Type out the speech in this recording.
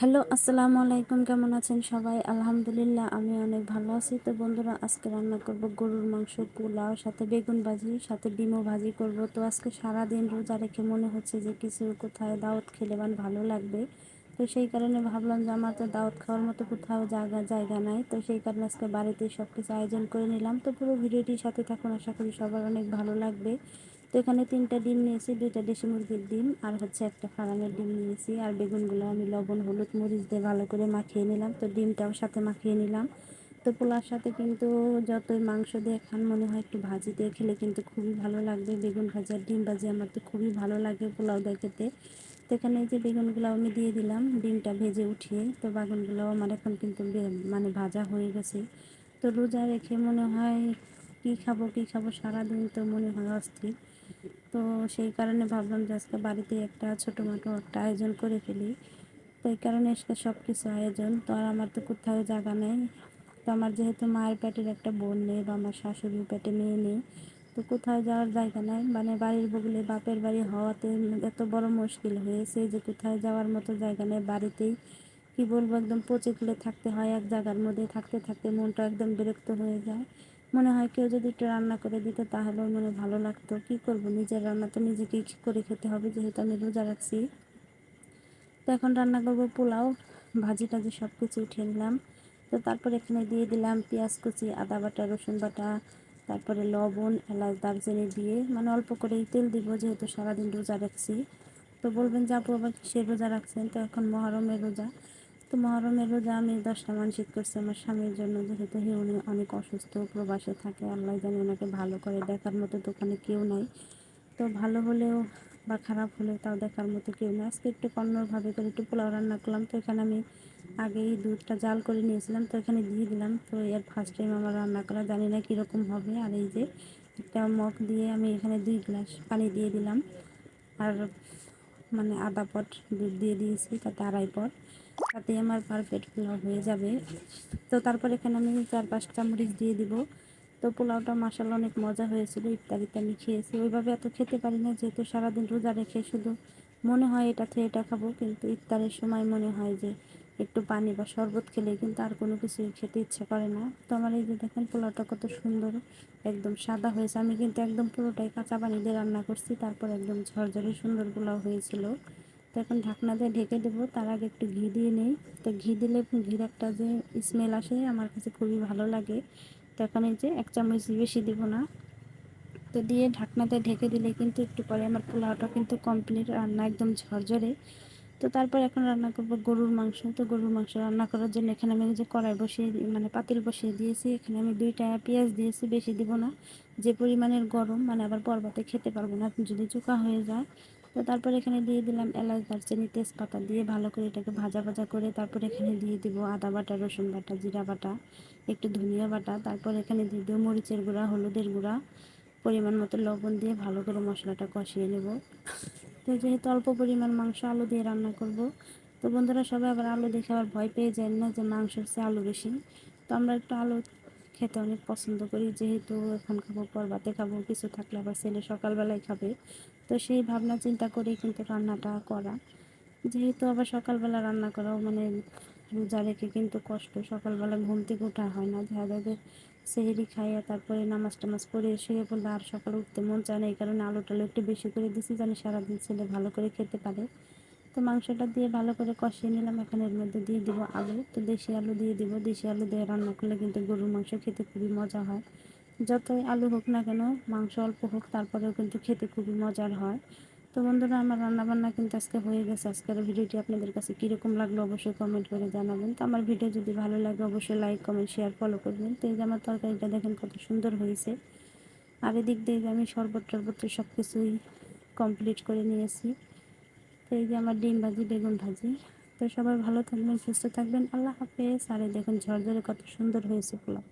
Hello, আসসালামু আলাইকুম। কেমন আছেন সবাই? আলহামদুলিল্লাহ, আমি অনেক ভালো আছি। তো বন্ধুরা, আজকে রান্না করব গরুর মাংস, পোলাও, সাথে বেগুন ভাজি, সাথে ডিমও ভাজি করব। তো আজকে সারা দিন রোজা রেখে মনে হচ্ছে যে কিছু কোথায় দাওয়াত খেলে মানে ভালো লাগবে। তো সেই কারণে ভাবলাম যে আমার তো দাওয়াত খাওয়ার মতো কোথাও জায়গা জায়গা নাই। তো সেই কারণে আজকে বাড়িতে সব কিছু আয়োজন করে নিলাম। তো পুরো ভিডিওটির সাথে থাকুন। আশা করি সবার অনেক ভালো লাগবে। তো এখানে তিনটা ডিম নিয়েছি, দুইটা দেশি মুরগির ডিম আর হচ্ছে একটা ফার্মের ডিম নিয়েছি। আর বেগুনগুলো আমি লবণ, হলুদ, মরিচ দিয়ে ভালো করে মাখিয়ে নিলাম। তো ডিমটাও সাথে মাখিয়ে নিলাম। তো পোলার সাথে কিন্তু যতই মাংস দিয়ে খান, মনে হয় একটু ভাজি দিয়ে খেলে কিন্তু খুবই ভালো লাগবে। বেগুন ভাজি ডিম ভাজি আমার তো খুবই ভালো লাগে পোলাও দিয়ে খেতে। তো এখানে এই যে বেগুনগুলো আমি দিয়ে দিলাম, ডিমটা ভেজে উঠিয়ে। তো বাগুনগুলো আমার এখন কিন্তু মানে ভাজা হয়ে গেছে। তো রোজা রেখে মনে হয় কী খাব কী খাব? সারাদিন তো মনে হয় অস্থির। তো সেই কারণে ভাবলাম যে আজকে বাড়িতে একটা ছোটো মোটো একটা আয়োজন করে ফেলি। তো এই কারণে আজকে সব কিছু আয়োজন। তো আর আমার তো কোথাও জায়গা নেই। তো আমার যেহেতু মায়ের পেটের একটা বোন নেই বা আমার শাশুড়ির পেটে মেয়ে নেই, তো কোথাও যাওয়ার জায়গা নেই। মানে বাড়ির বগলে বাপের বাড়ি হওয়াতে এত বড় মুশকিল হয়েছে যে কোথায় যাওয়ার মতো জায়গা নেই বাড়িতেই। কি বলব, একদম পচে খুলে থাকতে হয়, এক জায়গার মধ্যে থাকতে থাকতে মনটা একদম বিরক্ত হয়ে যায়। মনে হয় কেউ যদি একটু রান্না করে দিত তাহলেও মনে ভালো লাগতো। কি করব? নিজের রান্না তো নিজেকেই করে খেতে হবে যেহেতু আমি রোজা রাখছি। তো এখন রান্না করব পোলাও, ভাজি টাজি সব কিছু উঠিয়ে নিলাম। তো তারপর এখানে দিয়ে দিলাম পেঁয়াজ কুচি, আদা বাটা, রসুন বাটা, তারপরে লবণ, এলাচ, দারচিনি দিয়ে মানে অল্প করেই তেল দিব যেহেতু সারাদিন রোজা রাখছি। তো বলবেন যে, আপু, আবার কিসের রোজা রাখছেন? তো এখন মহরমের রোজা। তো মহরমের রোজা আমি দশটা মানসিক করছি আমার স্বামীর জন্য। যেহেতু হে উনি অনেক অসুস্থ, প্রবাসে থাকে, আল্লাহ জানি ওনাকে ভালো করে দেখার মতো দোকানে কেউ নাই। তো ভালো হলেও বা খারাপ হলেও তাও দেখার মতো কেউ নেই। আজকে একটু অন্যভাবে করে একটু পোলাও রান্না করলাম। তো এখানে আমি আগেই দুধটা জাল করে নিয়েছিলাম, তো এখানে দিয়ে দিলাম। তো এর ফার্স্ট টাইম আমার রান্না করা, জানি না কীরকম হবে। আর এই যে একটা মগ দিয়ে আমি এখানে দুই গ্লাস পানি দিয়ে দিলাম। আর মানে আধা পট দুধ দিয়ে দিয়েছি, তাতে আড়াই পট। তাতে আমার পারফেক্ট পোলাও হয়ে যাবে। তো তারপর এখানে আমি চার পাঁচটা মরিচ দিয়ে দিব। তো পোলাওটা মাসাল অনেক মজা হয়েছিল ইত্যাদিতে আমি খেয়েছি। ওইভাবে এত খেতে পারি না, যেহেতু সারাদিন রোজা রেখে শুধু মনে হয় এটা থেকে এটা খাব, কিন্তু ইফতারের সময় মনে হয় যে একটু পানি বা শরবত খেলে কিন্তু আর কোনো কিছু খেতে ইচ্ছে করে না। তো আমার এই যে দেখেন পোলাওটা কত সুন্দর, একদম সাদা হয়েছে। আমি কিন্তু একদম পুরোটাই কাঁচা পানি দিয়ে রান্না করছি, তারপর একদম ঝরঝরে সুন্দর পোলাও হয়েছিল। তো এখন ঢাকনা দিয়ে ঢেকে দেবো, তার আগে একটু ঘি দিয়ে নিই। তো ঘি দিলে ঘির একটা যে স্মেল আসে, আমার কাছে খুবই ভালো লাগে। তো এখন এই যে এক চামচ বেশি দিব না। তো দিয়ে ঢাকনাতে ঢেকে দিলে কিন্তু একটু পরে আমার পোলাওটা কিন্তু কমপ্লিট রান্না একদম ঝরঝরে। তো তারপর এখন রান্না করব গরুর মাংস। তো গরুর মাংস রান্না করার জন্য এখানে আমি যে কড়াই বসিয়ে মানে পাতিল বসিয়ে দিয়েছি। এখানে আমি দুইটা পেঁয়াজ দিয়েছি, বেশি দিব না। যে পরিমাণের গরম মানে আবার পর্বতে খেতে পারব না, যদি চুকা হয়ে যায়। তো তারপর এখানে দিয়ে দিলাম এলাচ, দারচিনি, তেজপাতা দিয়ে ভালো করে এটাকে ভাজা ভাজা করে তারপর এখানে দিয়ে দিব আদা বাটা, রসুন বাটা, জিরা বাটা, একটু ধনিয়া বাটা। তারপর এখানে দিয়ে দেবো মরিচের গুঁড়া, হলুদের গুঁড়া। পরিমাণ মতো লবণ দিয়ে ভালো করে মশলাটা কষিয়ে নেব। তো যেহেতু অল্প পরিমাণ মাংস আলু দিয়ে রান্না করব, তো বন্ধুরা সবাই আবার আলু দেখে আবার ভয় পেয়ে যায় না যে মাংস হচ্ছে আলু বেশি। তো আমরা একটু আলু খেতে অনেক পছন্দ করি, যেহেতু এখন খাব পরবাতে খাব, কিছু থাকলে আবার ছেলে সকালবেলায় খাবে। তো সেই ভাবনা চিন্তা করেই কিন্তু রান্নাটা করা। যেহেতু আবার সকালবেলা রান্না করাও মানে রোজা রেখে কিন্তু কষ্ট, সকালবেলা ঘুম থেকে ওঠা হয় না। যাদের সেহেরি খাইয়া তারপরে নামাজ টামাজ পড়ে শুয়ে পড়লে আর সকালে উঠতে মন চায় না, এই কারণে আলু টালু একটু বেশি করে দিছি জানি সারাদিন ছেলে ভালো করে খেতে পারে। তো মাংসটা দিয়ে ভালো করে কষিয়ে নিলাম, এখন এর মধ্যে দিয়ে দিব আলু। তো দেশি আলু দিয়ে দিব, দেশি আলু দিয়ে রান্না করলে কিন্তু গরুর মাংস খেতে খুবই মজা হয়। যতই আলু হোক না কেন, মাংস অল্প হোক, তারপরেও কিন্তু খেতে খুবই মজার হয়। তো বন্ধুরা, আমার রান্নাবান্না কিন্তু আজকে হয়ে গেছে। আজকের ভিডিওটি আপনাদের কাছে কীরকম লাগল অবশ্যই কমেন্ট করে জানাবেন। তো আমার ভিডিও যদি ভালো লাগে, অবশ্যই লাইক কমেন্ট শেয়ার ফলো করবেন। তো এই যে আমার তরকারিটা দেখেন কত সুন্দর হয়েছে। আর এদিক দিয়ে আমি শরবত টরবত সব কিছুই কমপ্লিট করে নিয়েছি। তো এই যে আমার ডিম ভাজি, বেগুন ভাজি। তো সবাই ভালো থাকবেন, সুস্থ থাকবেন। আল্লাহ হাফেজ। আর দেখুন ঝরঝরে কত সুন্দর হয়েছে পোলাও।